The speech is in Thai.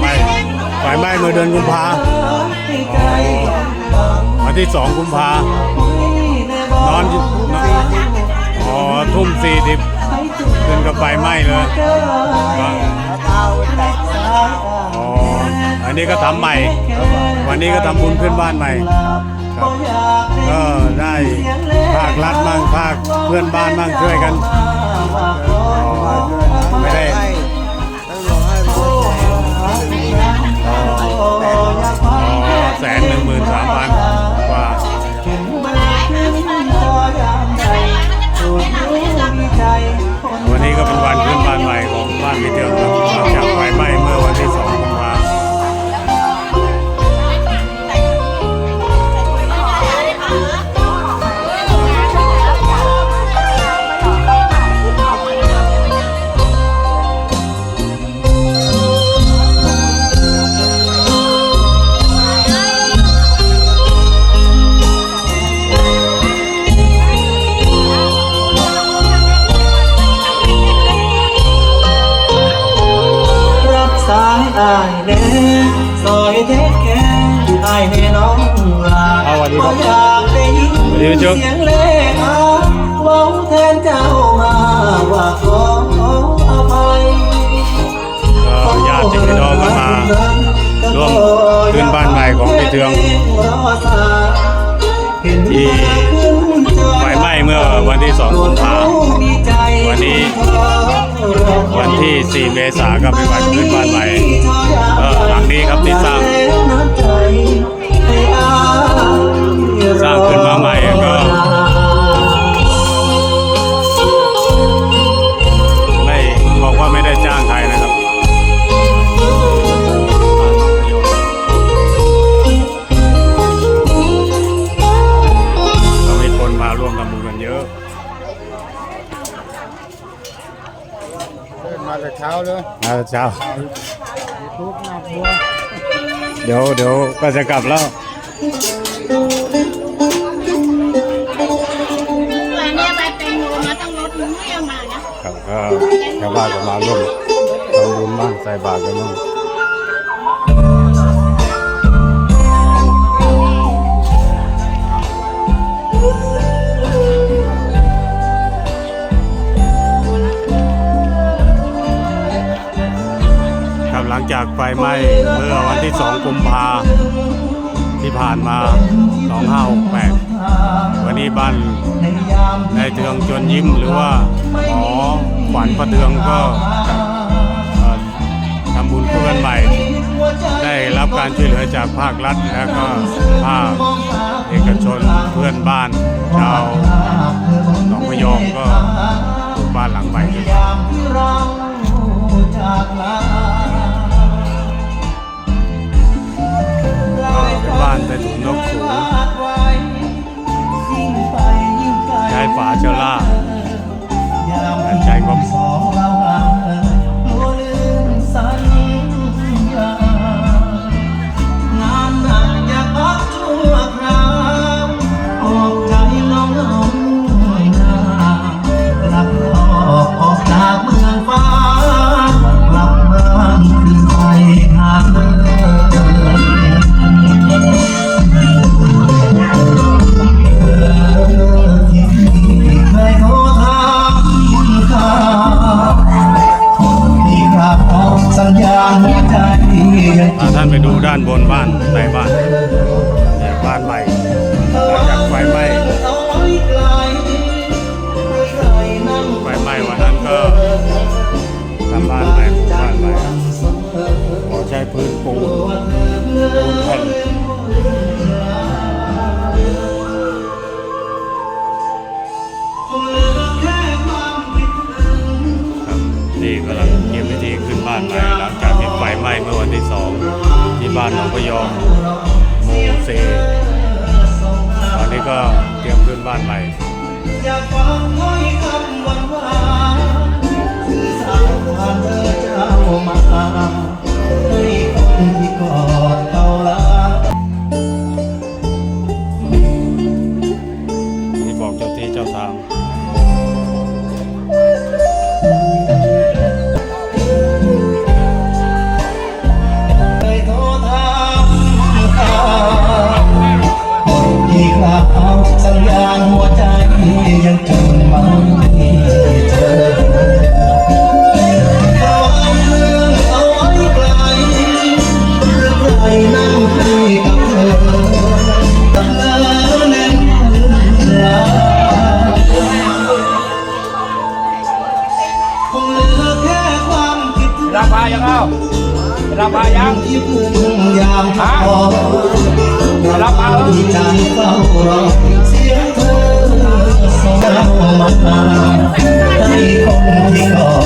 ไหม้ไฟไหม้เมื่อเดือนกุมภาวันที่สองกุมภานอนอ๋อทุ่มสี่สิบขึ้นกับไฟไหม้เลยอ๋ออันนี้ก็ทำใหม่ วันนี้ก็ทำบุญขึ้นบ้านใหม่ครับก็ได้ภาครัฐบ้างภาคเพื่อนบ้านบ้างช่วยกัน อายแน่ซอยเทคแค่อายแน่น้องลาเอาสวัสดีครับอยากได้ยินสวัสดีพี่จุ๊บเสียงเล่อาเว้าแทนเจ้ามาว่าขออภัย ก็ญาติพี่น้องก็มาร่วมขึ้นบ้านใหม่ของพี่เทือง ที่ 4 เมษายนก็เป็นวันขึ้นบ้านใหม่เออหลังนี้ครับที่สร้างสร้างขึ้นมาใหม่ก็ไม่บอกว่าไม่ได้จ้างใครนะครับเรามีคนมาร่วมทำบุญกันเยอะ เดินมาแต่ เช้าเลยมาเช้า ทุกหน้าบัวเดี๋ยวเดี๋ยวก็จะกลับแล้ว วันนี้ไปเป็นโมมาต้องรถมึงไม่เอามานะ ครับก็ชาวบ้านก็มาร่วมทำบุญบ้างใส่บาตรกันบ้าง ลังจากไฟไหม้เมื่อวันที่ 2 กุมภาที่ผ่านมา 2568 วันนี้บ้านนายเทืองจนยิ้มหรือว่าหมอขวัญประเทืองก็ทำบุญคู่กันใหม่ ได้รับการช่วยเหลือจากภาครัฐและก็ภาคเอกชนเพื่อนบ้านชาวหนองพยอมก็ปลูกบ้านหลังใหม่ขึ้นมาก็ ท่านไปดูด้านบนบ้านในบ้านเนี่ยบ้านใหม่หลังจากไฟไหม้ไฟไหม้วันนั้นก็ทำบ้านใหม่ปลูกบ้านใหม่ขอใช้พื้นปูนปูนแผ่นครับนี่กำลังเยี่ยมพิธีขึ้นบ้านใหม่หลังจากที่ไฟไหม้เมื่อวันที่สอง บ้านหนองพยอมโมเซตอนนี้ก็เตรียมขึ้นบ้านใหม่อยากฟังถ้อยคำหวานหวานสื่อสารผ่านเธอเจ้ามาให้ ยังจำมันที่เธอเอาเมืองเอาไว้ไกลเรื่องไรนั่งคุยกับเธอตาเล่นลืมลาคงเหลือแค่ความคิดถึงราคายังเอาราคายังที่พึ่งยามท้อรับเอาที่ใจเฝ้ารอ เจ้มาให้คนที่ก่อ